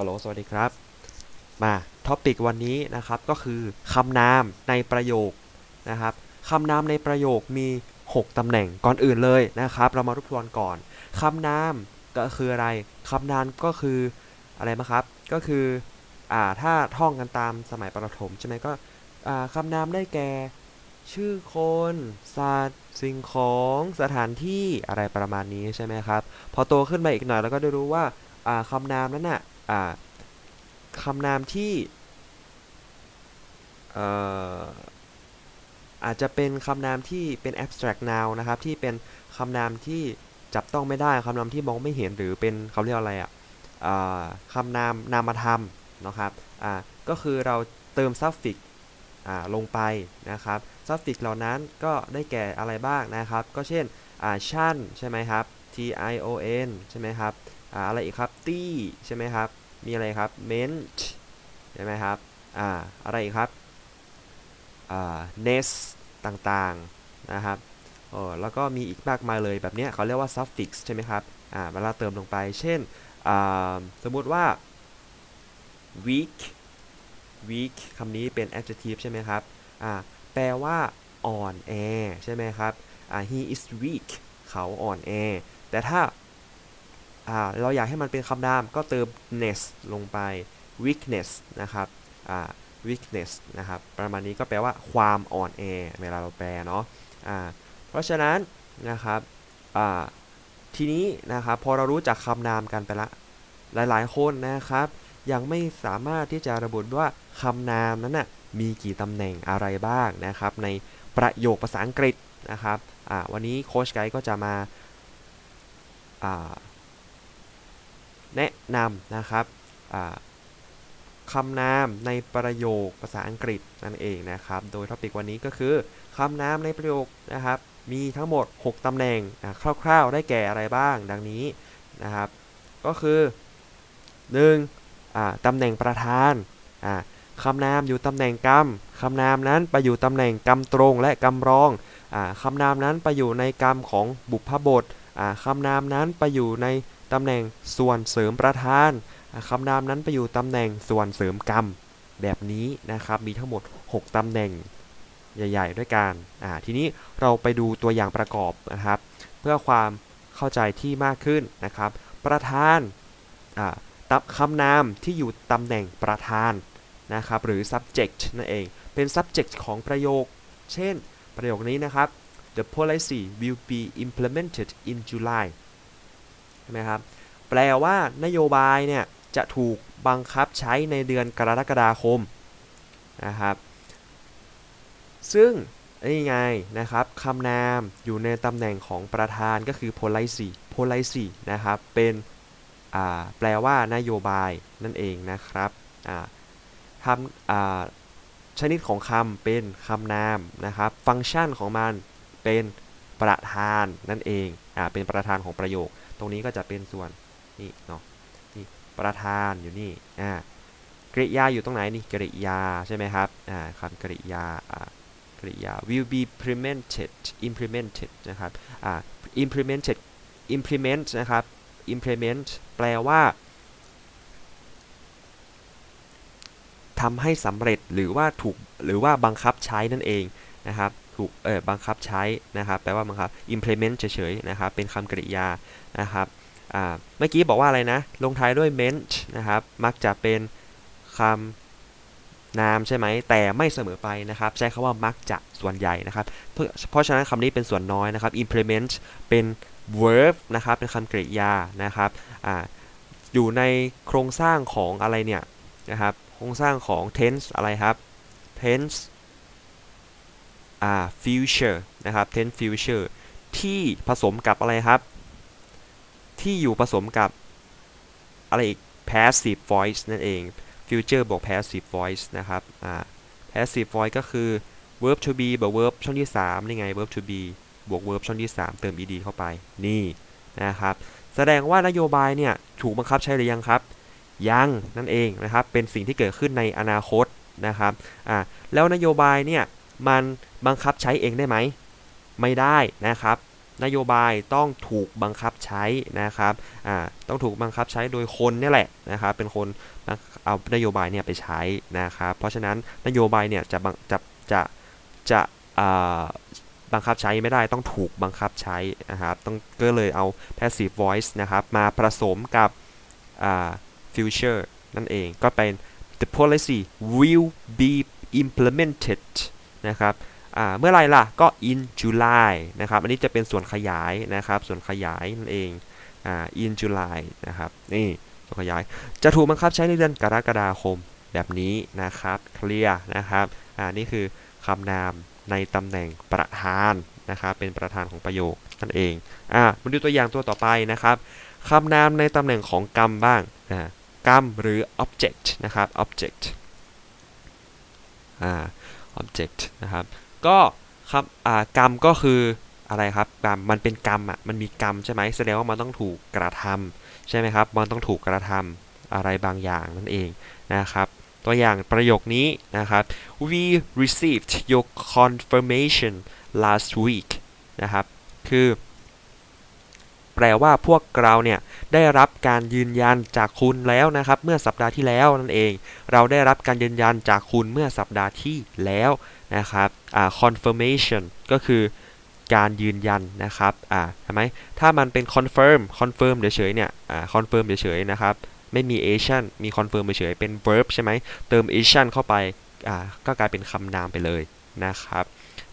ฮัลโหลสวัสดีครับ มาท็อปิกวันนี้นะครับก็คือคำนามในประโยคนะครับคำนามในประโยคมี 6ตำแหน่งก่อนอื่นเลยนะครับ เรามาทบทวนก่อนคำนามก็คืออะไรคำนามก็คืออะไรบ้าครับ ก็คืออ่าถ้าท่องกันตามสมัยประถมใช่ไหมก็อ่าคำนามได้แก่ชื่อคนสัตว์สิ่งของสถานที่อะไรประมาณนี้ใช่ไหมครับ พอโตขึ้นมาอีกหน่อยเราก็ได้รู้ว่าอ่าคำนามนั้นน่ะอ่า คำนามที่ออาจจะเป็นคำนามที่เป็น abstract noun นะครับ ที่เป็นคำนามที่จับต้องไม่ได้คำนามที่มองไม่เห็นหรือเป็นเขาเรียกอะไรอะอคำนามนามธรรมนะครับก็คือเราเติม suffix ลงไปนะครับ suffix เหล่านั้นก็ได้แก่อะไรบ้างนะครับ ก็เช่นชั่นใช่ไหมครับ t i o n ใช่ไหมครับ อะไรอีกครับตี้ใช่ไหมครับ มีอะไรครับ ment ใช่ไหมครับอ่าอะไรอีกครับอ่า nest ต่างๆนะครับเออแล้วก็มีอีกมากมายเลยแบบเนี้ยเขาเรียกว่า suffix ใช่ไหมครับอ่าเวลาเติมลงไป เช่นอ่าสมมุติว่า weak weak คำนี้เป็น adjective ใช่ไหมครับอ่าแปลว่าอ่อนแอใช่ไหมครับอ่า he is weak เขาอ่อนแอ แต่ถ้า เราอยากให้มันเป็นคำนามก็เติม ness ลงไป weakness นะครับอ่า weakness นะครับ ประมาณนี้ก็แปลว่าความอ่อนแอเวลาเราแปลเนาะอ่าเพราะฉะนั้นนะครับอ่าทีนี้นะครับพอเรารู้จักคำนามกันไปละ หลายๆ คนนะครับ ยังไม่สามารถที่จะระบุว่าคำนามนั้นนะ่ะมีกี่ตำแหน่งอะไรบ้างนะครับ ในประโยคภาษาอังกฤษนะครับอ่าวันนี้โค้ชไกด์ก็จะมาอ่า แนะนำนะครับคำนามในประโยคภาษาอังกฤษนั่นเองนะครับ โดยท็อปิกวันนี้ก็คือคำนามในประโยคนะครับ มีทั้งหมด 6ตำแหน่งคร่าวๆ ได้แก่อะไรบ้างดังนี้นะครับ ก็คือ 1. อ่าตำแหน่งประธานอ่าคำนามอยู่ตำแหน่งกรรมคำนามนั้นไปอยู่ตำแหน่งกรรมตรงและกรรมรองอ่าคำนามนั้นไปอยู่ในกรรมของบุพบทอ่าคำนามนั้นไปอยู่ใน ตำแหน่งส่วนเสริมประธานคำนามนั้นไปอยู่ตำแหน่งส่วนเสริมกรรมแบบนี้นะครับมีทั้งหมด 6ตำแหน่งใหญ่ ๆ ด้วยกันทีนี้เราไปดูตัวอย่างประกอบนะครับ เพื่อความเข้าใจที่มากขึ้นนะครับ ประธานตับคำนามที่อยู่ตำแหน่งประธานนะครับหรือ subject นั่นเอง เป็น subject ของประโยค เช่น ประโยคนี้นะครับ the policy will be implemented in July ช่ไหมครับแปลว่านโยบายเนี่ยจะถูกบังคับใช้ในเดือนกรกฎาคมนะครับ ซึ่งนี่ไงนะครับคำนามอยู่ในตำแหน่งของประธานก็คือ policy policy นะครับเป็นแปลว่านโยบายนั่นเองนะครับอ่าทำชนิดของคำเป็นคำนามนะครับ ฟังก์ชันของมันเป็นประธานนั่นเองอเป็นประธานของประโยค ตรงนี้ก็จะเป็นส่วนนี่เนาะนี่ประธานอยู่นี่อ่ากริยาอยู่ตรงไหนนี่กริยาใช่ไหมครับอ่าคำกริยาอ่ากริยา will be implemented implemented นะครับอ่า implemented implement นะครับ implement แปลว่าทำให้สำเร็จหรือว่าถูกหรือว่าบังคับใช้นั่นเองนะครับ ถูกเออบังคับใช้นะครับแปลว่าบังคับ implement เฉยๆนะครับเป็นคำกริยานะครับอ่าเมื่อกี้บอกว่าอะไรนะ ลงท้ายด้วย ment นะครับมักจะเป็นคำนามใช่ไหมแต่ไม่เสมอไปนะครับใช้คำว่ามักจะส่วนใหญ่นะครับเพราะเพราะฉะนั้นคำนี้เป็นส่วนน้อยนะครับ implement เป็น verb นะครับเป็นคำกริยานะครับอ่าอยู่ในโครงสร้างของอะไรเนี่ยนะครับโครงสร้างของ tense อะไรครับ tense อ่า future นะครับ tense future ที่ผสมกับอะไรครับ ที่อยู่ผสมกับอะไรอีก passive voice นั่นเอง future บวก passive voice นะครับอ่า passive voice ก็คือ verb to be บวก verb ช่องที่3นี่ไง verb to be บวก verb ช่องที่ 3 เติม ed เข้าไปนี่นะครับ แสดงว่านโยบายเนี่ยถูกบังคับใช้หรือยังครับ ยังนั่นเองนะครับ เป็นสิ่งที่เกิดขึ้นในอนาคตนะครับอ่าแล้วนโยบายเนี่ย มันบังคับใช้เองได้ไหม ไม่ได้นะครับ นโยบายต้องถูกบังคับใช้นะครับอ่าต้องถูกบังคับใช้โดยคนนี่แหละนะครับ เป็นคนเอานโยบายเนี่ยไปใช้นะครับ เพราะฉะนั้นนโยบายเนี่ยจะบังจะจะจะบังคับใช้ไม่ได้ต้องถูกบังคับใช้นะครับต้องก็เลยเอา passive voice นะครับ มาผสมกับ future นั่นเองก็เป็น the policy will be implemented นะครับเมื่อไรล่ะก็ in July นะครับอันนี้จะเป็นส่วนขยายนะครับ ส่วนขยายนั่นเองอ่า in July นะครับนี่ส่วนขยายจะถูกบังคับใช้ในเดือนกรกฎาคมแบบนี้นะครับเคลียร์นะครับอ่านี่คือคำนามในตำแหน่งประธานนะครับเป็นประธานของประโยคนั่นเองอ่ามาดูตัวอย่างตัวต่อไปนะครับคำนามในตำแหน่งของกรรมบ้างอ่ากรรมหรือ object นะครับ object อ่า object นะครับ ก็ครับกรรมก็คืออะไรครับกรรมมันเป็นกรรมอะมันมีกรรมใช่ไหมแสดงว่ามันต้องถูกกระทำใช่ไหมครับ มันต้องถูกกระทำอะไรบางอย่างนั่นเองนะครับ ตัวอย่างประโยคนี้นะครับ we received your confirmation last week นะครับ คือ ปลว่าพวกเราเนี่ยได้รับการยืนยันจากคุณแล้วนะครับ เมื่อสัปดาห์ที่แล้วนั่นเอง เราได้รับการยืนยันจากคุณเมื่อสัปดาห์ที่แล้วนะครับ confirmation ก็คือการยืนยันนะครับอ่าใช่ไหมถ้ามันเป็น confirm confirm เฉยๆเนี่ยอ่า confirm เฉยๆนะครับ ไม่มี Asian มี confirm เฉยๆเป็น verb ใช่ไหมเติม Asian เข้าไปอ่าก็กลายเป็นคำนามไปเลยนะครับ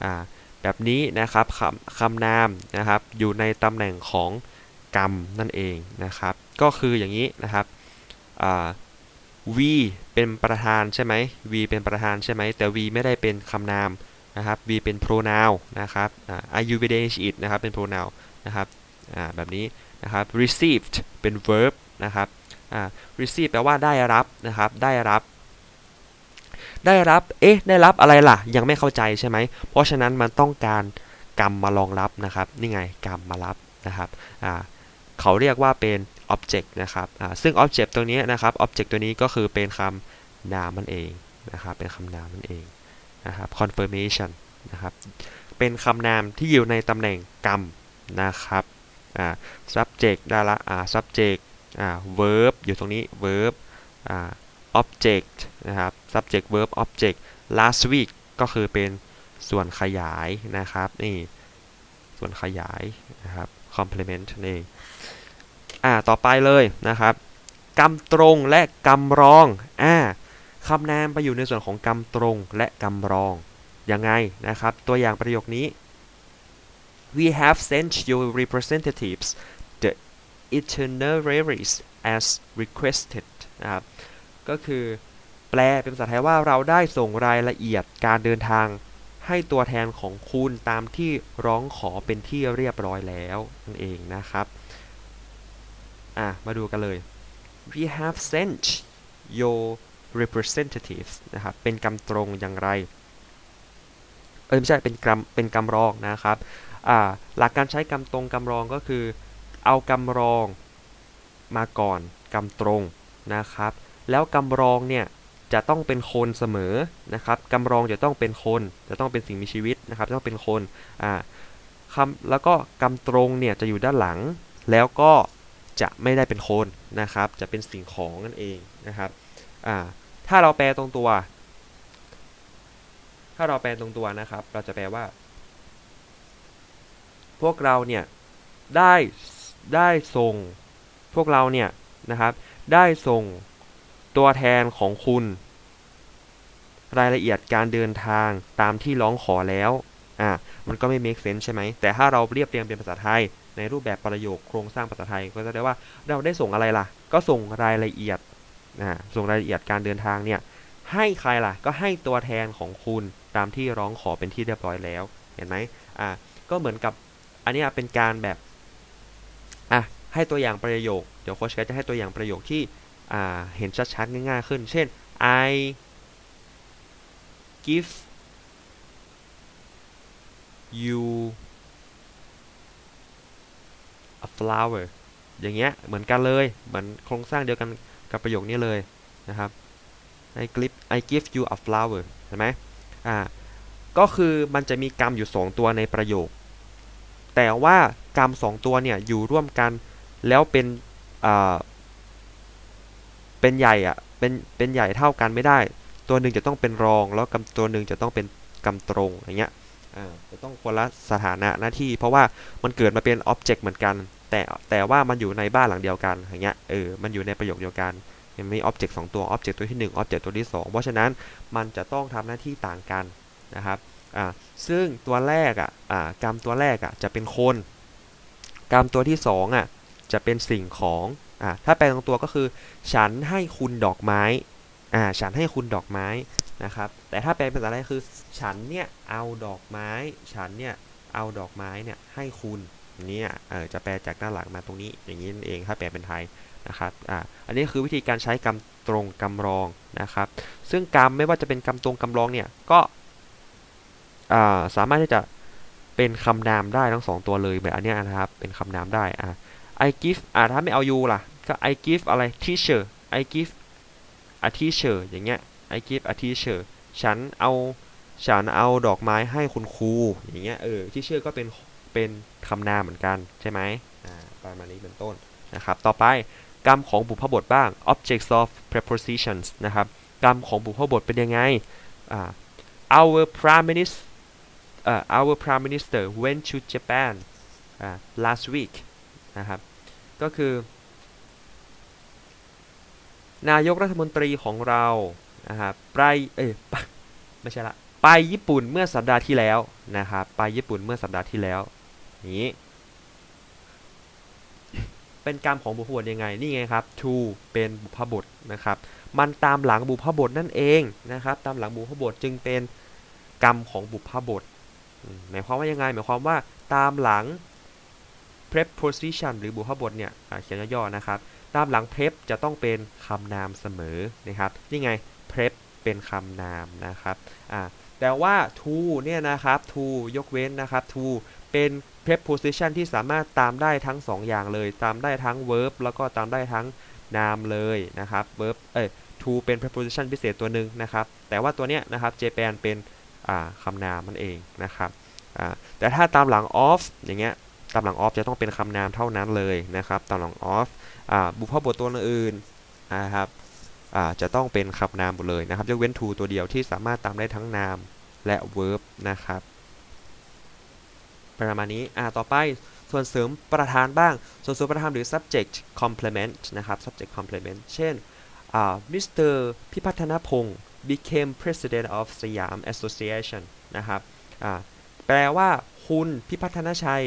อ่าแบบนี้นะครับคำคำนามนะครับอยู่ในตำแหน่งของ กรรมนั่นเองนะครับ ก็คืออย่างนี้นะครับ V เป็นประธานใช่ไหม V เป็นประธานใช่ไหม แต่ V ไม่ได้เป็นคำนามนะครับ V เป็น pronoun นะครับอ่า I you it นะครับ เป็น pronoun นะครับอ่าแบบนี้นะครับ received เป็น verb นะครับอ่า receive แปลว่าได้รับนะครับ ได้รับ ได้รับ เอ๊ะ ได้รับอะไรล่ะ ยังไม่เข้าใจใช่ไหม เพราะฉะนั้นมันต้องการกรรมมารองรับนะครับ นี่ไงกรรมมารับนะครับ อ่า เขาเรียกว่าเป็น object นะครับซึ่ง object ตัวนี้นะครับ object ตัวนี้ก็คือเป็นคำนามมันเองนะครับ เป็นคำนามมันเองนะครับ confirmation นะครับ เป็นคำนามที่อยู่ในตำแหน่งกรรมนะครับ subject ได้ละ subject verb อยู่ตรงนี้ verb object นะครับ subject verb object last week ก็คือเป็นส่วนขยายนะครับ นี่ ส่วนขยายนะครับ complement นั่นเอง อ่าต่อไปเลยนะครับกำตรงและกำรองอ่าคำนามไปอยู่ในส่วนของกำตรงและกำรองยังไงนะครับ ตัวอย่างประโยคนี้ we have sent your representatives the itineraries as requested นะครับก็คือแปลเป็นภาษาไทยว่าเราได้ส่งรายละเอียดการเดินทางให้ตัวแทนของคุณตามที่ร้องขอเป็นที่เรียบร้อยแล้วนั่นเองนะครับ อะมาดูกันเลย we have sent your representatives นะครับ เป็นกำตรงอย่างไร เออไม่ใช่ เป็นกำเป็นกำรองนะครับ อ่า หลักการใช้กำตรงกำรองก็คือ เอากำรองมาก่อนกำตรงนะครับ แล้วกำรองเนี่ยจะต้องเป็นคนเสมอนะครับกำรองจะต้องเป็นคน จะต้องเป็นสิ่งมีชีวิตนะครับต้องเป็นคนอ่าคำแล้วก็กำตรงเนี่ยจะอยู่ด้านหลัง แล้วก็ จะไม่ได้เป็นคนนะครับ จะเป็นสิ่งของนั่นเองนะครับถ้าเราแปลตรงตัว ถ้าเราแปลตรงตัวนะครับ เราจะแปลว่า พวกเราเนี่ยได้ได้ส่งพวกเราเนี่ยนะครับ ได้ส่งตัวแทนของคุณ รายละเอียดการเดินทางตามที่ร้องขอแล้วอะมันก็ไม่ make sense ใช่ไหมแต่ถ้าเราเรียบเรียงเป็นภาษาไทย ในรูปแบบประโยคโครงสร้างภาษาไทย ก็จะได้ว่าเราได้ส่งอะไรล่ะ ก็ส่งรายละเอียดอ่าส่งรายละเอียดการเดินทางเนี่ยให้ใครล่ะ ก็ให้ตัวแทนของคุณตามที่ร้องขอเป็นที่เรียบร้อยแล้ว เห็นไหมอ่าก็เหมือนกับอันนี้เป็นการแบบอะให้ตัวอย่างประโยค เดี๋ยวโค้ชจะให้ตัวอย่างประโยคที่อ่าเห็นชัดๆง่ายๆขึ้น เช่น I give you flower อย่างเงี้ยเหมือนกันเลยเหมือนโครงสร้างเดียวกันกับประโยคนี้เลยนะครับ I give I give you a flower เห็นไหมอ่าก็คือมันจะมีกรรมอยู่ 2 ตัวในประโยค แต่ว่ากรรมสองตัวเนี่ยอยู่ร่วมกันแล้วเป็นอ่าเป็นใหญ่อะเป็นเป็นใหญ่เท่ากันไม่ได้ ตัวหนึ่งจะต้องเป็นรอง แล้วกรรมตัวหนึ่งจะต้องเป็นกรรมตรงอย่างเงี้ยอ่าจะต้องคนละสถานะหน้าที่ เพราะว่ามันเกิดมาเป็นอ็อบเจกต์เหมือนกัน แต่แต่ว่ามันอยู่ในบ้านหลังเดียวกันอย่างเงี้ยเออมันอยู่ในประโยคเดียวกันมันมีอ็อบเจกต์สองตัวอ็อบเจกต์ตัวที่1อ็อบเจกต์ตัวที่ 2 เพราะฉะนั้นมันจะต้องทำหน้าที่ต่างกันนะครับอ่าซึ่งตัวแรกอะอ่ากรรมตัวแรกอะจะเป็นคนกรรมตัวที่2อะจะเป็นสิ่งของอ่าถ้าแปลตรงตัวก็คือ ฉันให้คุณดอกไม้อ่าฉันให้คุณดอกไม้นะครับแต่ถ้าแปลเป็นภาษาไทยคือ ฉันเนี่ยเอาดอกไม้ ฉันเนี่ยเอาดอกไม้เนี่ยให้คุณ นี่ยเออจะแปลจากด้านหลังมาตรงนี้อย่างนี้นั่นเองถ้าแปลเป็นไทยนะครับอ่าอันนี้คือวิธีการใช้กรรมตรงกรรมรองนะครับ ซึ่งกรรมไม่ว่าจะเป็นกรรมตรงกรรมรองเนี่ยก็อ่าสามารถที่จะเป็นคำนามได้ทั้งสองตัวเลยแบบอันนี้นะครับเป็นคำนามได้อ่า I give อ่าถ้าไม่เอา you ล่ะก็ I give อะไร teacher I give a teacher อย่างเงี้ย I give a teacher ฉันเอาฉันเอาดอกไม้ให้คุณครูอย่างเงี้ยเออ teacher ก็เป็น เป็นคำนามเหมือนกันใช่ไหมประมาณนี้เป็นต้นนะครับ ต่อไปกรรมของบุพบทบ้าง objects of prepositions นะครับกรรมของบุพบทเป็นยังไง our prime minister uh, our prime minister went to Japan uh, last week นะครับก็คือนายกรัฐมนตรีของเรานะครับไปเอ้ยไปไม่ใช่ละ ไปญี่ปุ่นเมื่อสัปดาห์ที่แล้วนะครับ ไปญี่ปุ่นเมื่อสัปดาห์ที่แล้ว นี้ เป็นกรรมของบุพบทยังไง นี่ไงครับ to เป็นบุพบทนะครับ มันตามหลังบุพบทนั่นเองนะครับ ตามหลังบุพบทจึงเป็นกรรมของบุพบทอืมหมายความว่ายังไง หมายความว่าตามหลัง preposition หรือบุพบทเนี่ยเขียนย่อๆนะครับ ตามหลัง prep จะต้องเป็นคำนามเสมอนะครับ นี่ไง prep เป็นคำนามนะครับแต่ว่า to เนี่ยนะครับ to ยกเว้นนะครับ to เป็น preposition ที่สามารถตามได้ทั้ง 2 อย่างเลย ตามได้ทั้ง verb แล้วก็ตามได้ทั้งนามเลยนะครับ verb เอ้ย to เป็น preposition พิเศษตัวหนึ่งนะครับ แต่ว่าตัวเนี้ยนะครับ Japan เป็นคำนามมันเองนะครับแต่ถ้าตามหลัง of อย่างเงี้ยตามหลัง of จะต้องเป็นคำนามเท่านั้นเลยนะครับ ตามหลัง of อ่าบุพบทตัวอื่นนะครับจะต้องเป็นคำนามหมดเลยนะครับยกเว้น to ตัวเดียวที่สามารถตามได้ทั้งนามและ verb นะครับ ประมาณนี้อ่าต่อไปส่วนเสริมประธานบ้าง ส่วนเสริมประธานหรือ subject complement นะครับ subject complement เช่นอ่า Mr. พิพัฒนพงศ์ became president of Siam Association นะครับอ่าแปลว่าคุณพิพัฒนชัย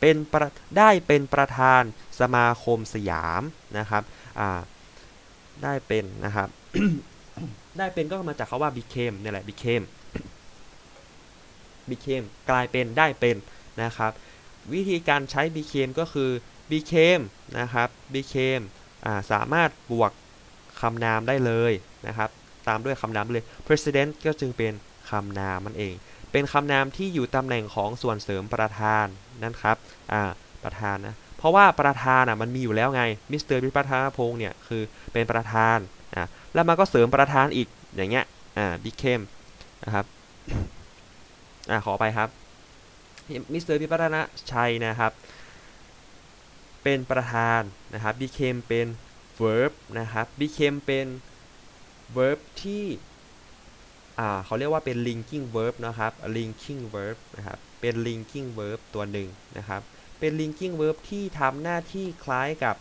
เป็นประได้เป็นประธานสมาคมสยามนะครับอ่าได้เป็นนะครับ ได้เป็นก็มาจากคาว่า became นี่แหละ became became กลายเป็นได้เป็น นะครับ วิธีการใช้ became ก็คือ became นะครับ became าสามารถบวกคำนามได้เลยนะครับ ตามด้วยคำนามเลย president ก็จึงเป็นคำนามมันเอง เป็นคำนามที่อยู่ตำแหน่งของส่วนเสริมประธานนั่นครับประธานนะเพราะว่าประธานอะมันมีอยู่แล้วไงมิสเตอร์พิพัฒนพงศ์เนี่ยคือเป็นประธานอ่าแล้วมันก็เสริมประธานอีกอย่างเงี้ยอ่า became นะครับอ่าขอไปครับ มิสเตอร์พิพัฒนชัยนะครับ เป็นประธานนะครับ became เป็น verb นะครับ became เป็น verb ที่อ่าเขาเรียกว่าเป็น linking verb นะครับ linking verb นะครับ เป็น linking verb ตัวหนึ่งนะครับ เป็น linking verb ที่ทำหน้าที่คล้ายกับ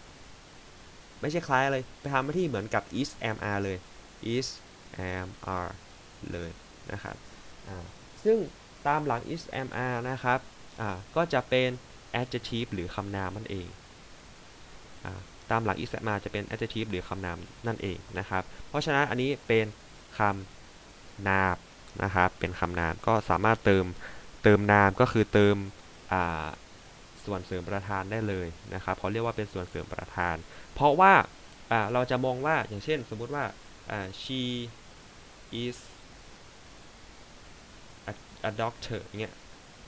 ไม่ใช่คล้ายเลยไปทำหน้าที่เหมือนกับ is am are เลย is am are เลยนะครับซึ่ง ตามหลัง is am are นะครับก็จะเป็น adjective หรือคำนามนั่นเองอตามหลัง is am are จะเป็น adjective หรือคำนามนั่นเองนะครับ เพราะฉะนั้นอันนี้เป็นคำนามนะครับ เป็นคำนามก็สามารถเติมเติมนามก็คือเติมส่วนเสริมประธานได้เลยนะครับเขาเรียกว่าเป็นส่วนเสริมประธาน เพราะว่าเราจะมองว่าอย่างเช่นสมมุติว่า she is a, doctor อย่างเงี้ย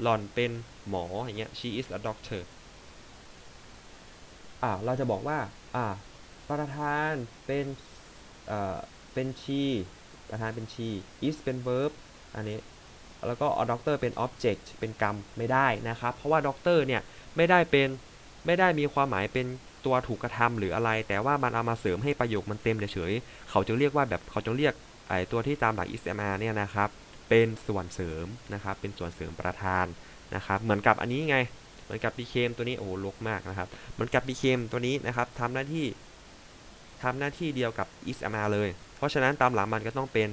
หล่อนเป็นหมออย่างเงี้ย she is a doctor อ่าเราจะบอกว่า อ่า ประธานเป็นเอ่อเป็น she ประธานเป็น she is เป็น verb อันนี้ แล้วก็เอาด็อกเตอร์เป็น object เป็นกรรมไม่ได้นะครับ เพราะว่าด็อกเตอร์เนี่ยไม่ได้เป็นไม่ได้มีความหมายเป็นตัวถูกกระทำหรืออะไร แต่ว่ามันเอามาเสริมให้ประโยคมันเต็มเฉยๆเขาจะเรียกว่าแบบเขาจะเรียกไอตัวที่ตามหลัก XMR เนี่ยนะครับ เป็นส่วนเสริมนะครับ เป็นส่วนเสริมประธานนะครับ เหมือนกับอันนี้ไง เหมือนกับ became ตัวนี้โอ้โหลกมากนะครับ เหมือนกับ became ตัวนี้นะครับทำหน้าที่ทำหน้าที่เดียวกับ XMR เลย เพราะฉะนั้นตามหลังมันก็ต้องเป็น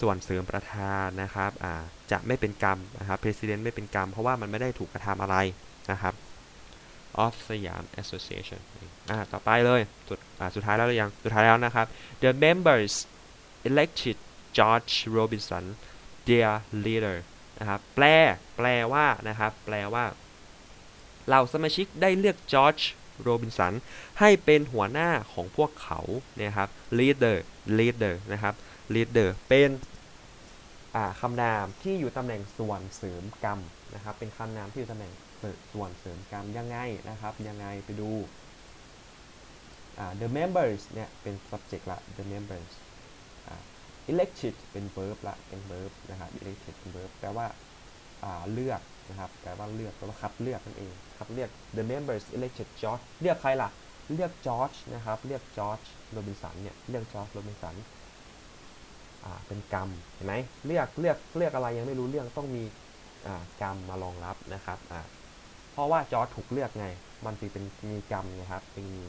ส่วนเสริมประธานนะครับอ่าจะไม่เป็นกรรมนะครับ president ไม่เป็นกรรม เพราะว่ามันไม่ได้ถูกกระทำอะไรนะครับ of สยาม association อ่าต่อไปเลยสุดอ่าสุดท้ายแล้วหรือยัง สุดท้ายแล้วนะครับ the members elected George Robinson their leader นะครับแปลแปลว่านะครับแปลว่าเหล่าสมาชิกได้เลือกจอร์จโรบินสันให้เป็นหัวหน้าของพวกเขาเนี่ยครับ leader leader นะครับ leader เป็นคำนามที่อยู่ตำแหน่งส่วนเสริมกรรมนะครับ เป็นคำนามที่อยู่ตำแหน่งส่วนเสริมกรรมยังไงนะครับ ยังไงไปดู the members เนี่ยเป็น subject ละ the members elected เป็น verb ละ เป็น verb นะครับ elected เป็น verb แปลว่าาเลือกนะครับแปลว่าเลือกแปลว่าคัดเลือกนั่นเองคัดเลือก the members elected George เลือกใครล่ะ เลือก George นะครับ เลือก George Robinson เนี่ย เลือก George Robinson อ่า เป็นกรรม เห็นไหมเลือก เลือก เลือกอะไรยังไม่รู้เรื่องต้องมีอ่ากรรมมารองรับนะครับอ่าเพราะว่าจอร์จถูกเลือกไง มันจึงเป็นมีกรรมนะครับ จึงมี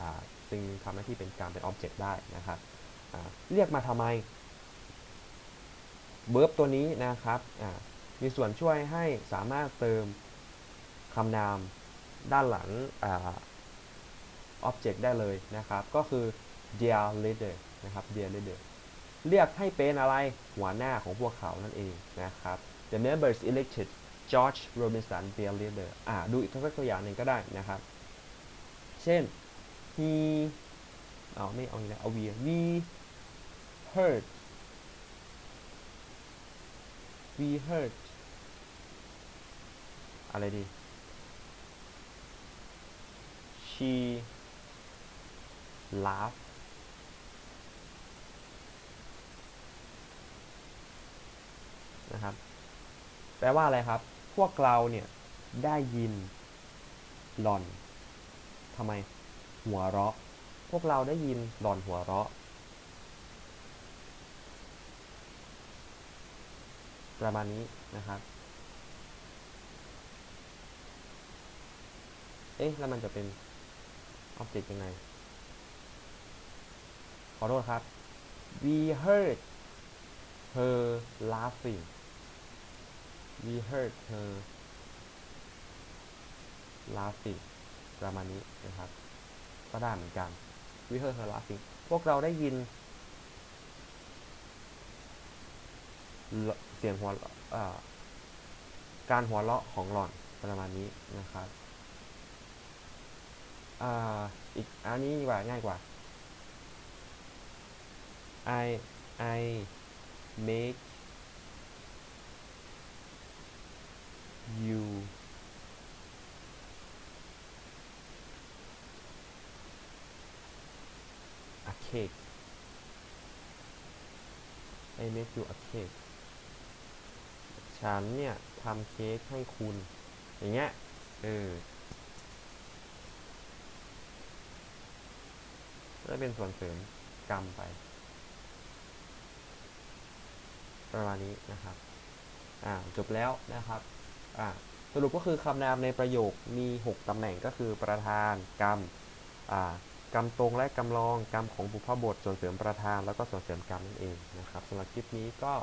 อ่า จึงทำหน้าที่เป็นกรรมเป็น object ได้นะครับ เรียกมาทำไมเบิร์ตัวนี้นะครับ มีส่วนช่วยให้สามารถเติมคำนามด้านหลังอ่า object ได้เลยนะครับ ก็คือ dear leader นะครับ dear leader เรียกให้เป็นอะไรหัวหน้าของพวกเขานั่นเองนะครับ the members elected George Robinson their leader อ่าดูอีกสักตัวอย่างหนึ่งก็ได้นะครับ เช่น he เอาไม่เอาอีกแล้วเอา we we heard we heard อะไรดี she laughed นะครับ แปลว่าอะไรครับ พวกเราเนี่ยได้ยินหล่อนทำไมหัวเราะ พวกเราได้ยินหล่อนหัวเราะ ประมาณนี้นะครับ เอ๊ะ แล้วมันจะเป็น object ยังไง ขอโทษครับ we heard her laughing we heard her laughing ประมาณนี้นะครับ ก็ได้เหมือนกัน we heard her laughing พวกเราได้ยิน สียงหัวการหัวเราะของหล่อนประมาณนี้นะครับอีกอันนี้ดีกว่าง่ายกว่า I I make you a cake I make you a cake ฉันเนี่ยทำเค้กให้คุณ อย่างเงี้ย เออก็เป็นส่วนเสริมกรรมไป ประมาณนี้นะครับ อ่า จบแล้วนะครับ อ่า สรุปก็คือคำนามในประโยคมี 6ตำแหน่งก็คือประธานกรรม อ่ากรรมตรงและกรรมรองกรรมของบุพบทส่วนเสริมประธานแล้วก็ส่วนเสริมกรรมนั่นเองนะครับสำหรับคลิปนี้ก็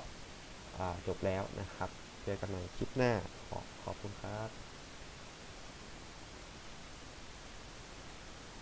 จบแล้วนะครับ เจอกันใหม่คลิปหน้าขอขอบคุณครับ